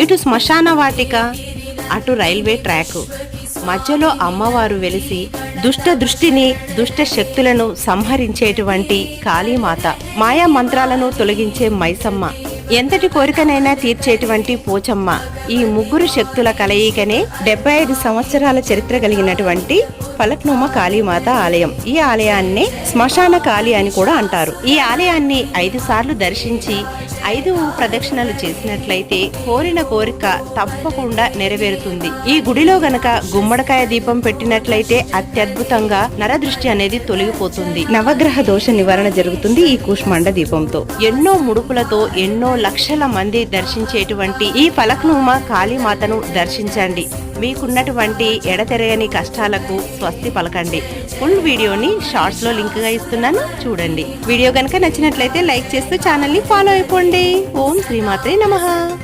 ఇటు శ్మశాన వాటిక అటు రైల్వే ట్రాకు. మధ్యలో అమ్మవారు వెలిసి దుష్ట దృష్టిని దుష్ట శక్తులను సంహరించేటువంటి కాళీమాత మాయా మంత్రాలను తొలగించే మైసమ్మ. ఎంతటి కోరికనైనా తీర్చేటువంటి పోచమ్మ. ఈ ముగ్గురు శక్తుల కలయికనే డెబ్బై ఐదు సంవత్సరాల చరిత్ర కలిగినటువంటి పలక్నోమ కాళీమాత ఆలయం. ఈ ఆలయాన్నే శ్మశాన కాళీ అని కూడా అంటారు. ఈ ఆలయాన్ని ఐదు సార్లు దర్శించి ఐదు ప్రదక్షిణలు చేసినట్లయితే కోరిన కోరిక తప్పకుండా నెరవేరుతుంది. ఈ గుడిలో గనక గుమ్మడికాయ దీపం పెట్టినట్లయితే అత్యద్భుతంగా నరదృష్టి అనేది తొలగిపోతుంది. నవగ్రహ దోష నివారణ జరుగుతుంది ఈ కూష్మండ దీపంతో. ఎన్నో ముడుపులతో ఎన్నో లక్షల మంది దర్శించేటువంటి ఈ ఫలక్నుమ కాళీమాతను దర్శించండి. మీకున్నటువంటి ఎడతెరగని కష్టాలకు స్వస్తి పలకండి. ఫుల్ వీడియోని షార్ట్స్లో లింక్గా ఇస్తున్నాను. చూడండి. వీడియో కనుక నచ్చినట్లయితే లైక్ చేస్తూ ఛానల్ని ఫాలో అయిపోండి. ఓం శ్రీమాత్రే నమ.